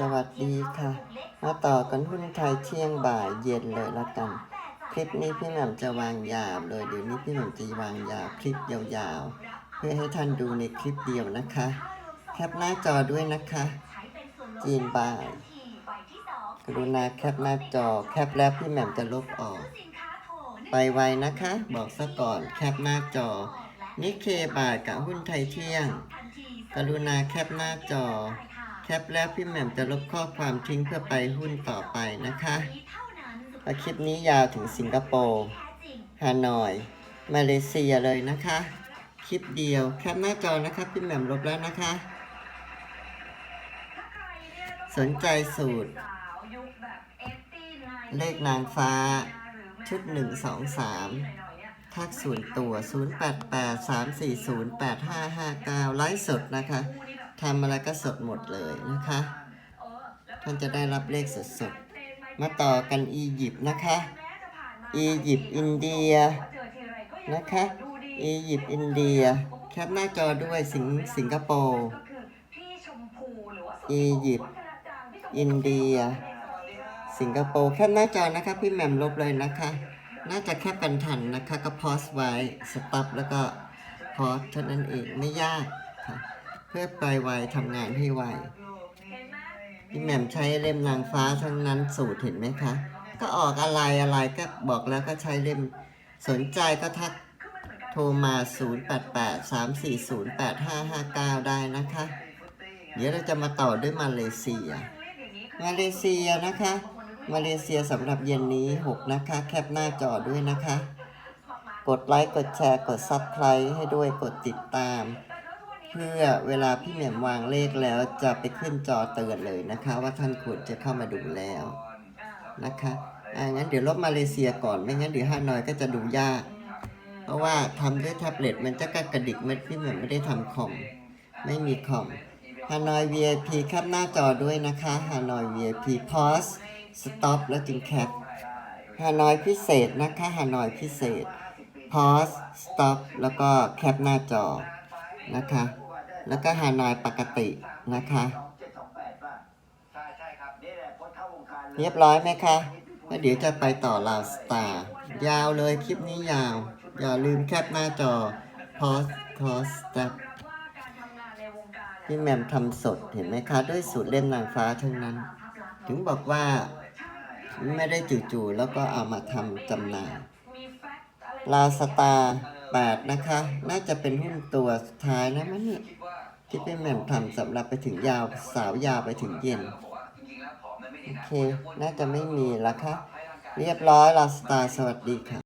สวัสดีค่ะ มาต่อกันหุ้นไทยเที่ยงบ่ายเย็นเลยละกัน คลิปนี้พี่แหม่มจะวางยาวเลยเดี๋ยวนี้พี่แหม่มจะวางยาวคลิปยาวๆ เพื่อให้ท่านดูในคลิปเดียวนะคะ แคปหน้าจอด้วยนะคะ จีนบ่ายกรุณาแคปหน้าจอแคปแล้วพี่แหม่มจะลบออก ไปไวนะคะ บอกซะก่อนแคปหน้าจอนิเคบ่ายกับหุ้นไทยเที่ยง กรุณาแคปหน้าจอ แคปแล้วพี่แหม่มจะลบข้อความทิ้งเพื่อไปหุ้นต่อไปนะคะและคลิปนี้ยาวถึงสิงคโปร์ฮานอย มาเลเซียเลยนะคะ คลิปเดียวแคปหน้าจอนะคะพี่แหม่มลบแล้วนะคะ สนใจสูตร เลขนางฟ้า ชุด 1 2 3 ทักส่วนตัว 0 8 8 3 4 0 8 5 5 9 ไลฟ์สดนะคะ ทำอะไรก็สดหมดเลยนะคะ ท่านจะได้รับเลขสดๆ มาต่อกันอียิปต์นะคะ อียิปต์อินเดียนะคะ อียิปต์อินเดีย แคปหน้าจอด้วยสิงสิงคโปร์ อียิปต์อินเดีย สิงคโปร์ แคปหน้าจอนะคะ พี่แหม่มลบเลยนะคะ น่าจะแคปกันทันนะคะ ก็พอสไว้ สต็อปแล้วก็พอสเท่านั้นเอง ไม่ยากค่ะ เพื่อไปไวทำงานให้ไวพี่แหม่มใช้เล่มนางฟ้าทั้งนั้นสูตรเห็นไหมคะ ก็ออกอะไรอะไรก็บอกแล้วก็ใช้เล่มสนใจก็ทักโทรมา 0883408559 ได้นะคะ เดี๋ยวเราจะมาต่อด้วยมาเลเซีย มาเลเซียนะคะ มาเลเซียสำหรับเย็นนี้ 6 นะคะ แคปหน้าจอด้วยนะคะ กดไลค์ กดแชร์ กดซับไครต์ให้ด้วยกดติดตามเพื่อเวลาพี่เหมียมวางเลขแล้วจะไปขึ้นจอเตือนเลยนะคะ ว่าท่านควรจะเข้ามาดูแล้วนะคะอ่างั้นเดี๋ยวลบมาเลเซียก่อนไม่งั้นเดี๋ยวฮานอยก็จะดูยาก เพราะว่าทำด้วยแท็บเล็ตมันจะกกระดิกเม็ดพี่เหมียมไม่ได้ทำคอมไม่มีคอมฮานอย VIP แคปหน้าจอด้วยนะคะฮานอย VIP pause stop แล้วจึงแคปฮานอยพิเศษนะคะฮานอยพิเศษ pause stop แล้วก็แคปหน้าจอนะคะ แล้วก็ฮานอยปกตินะคะ เรียบร้อยไหมคะแล้วเดี๋ยวจะไปต่อลาวสตาร์ยาวเลยคลิปนี้ยาว อย่าลืมแคปหน้าจอ pause pause stop พี่แหมมทำสดเห็นไหมคะ ด้วยสูตรเล่มนางฟ้าทั้งนั้น ถึงบอกว่าไม่ได้จู่ๆแล้วก็เอามาทำจำหน่ายลาสตาร์ แปดนะคะ น่าจะเป็นหุ้นตัวสุดท้ายนะมั้งเนี่ยที่พี่แหม่มทำสำหรับไปถึงยาวสาวยาวไปถึงเย็น โอเค น่าจะไม่มีละคะ เรียบร้อยลาสตาร์สวัสดีค่ะ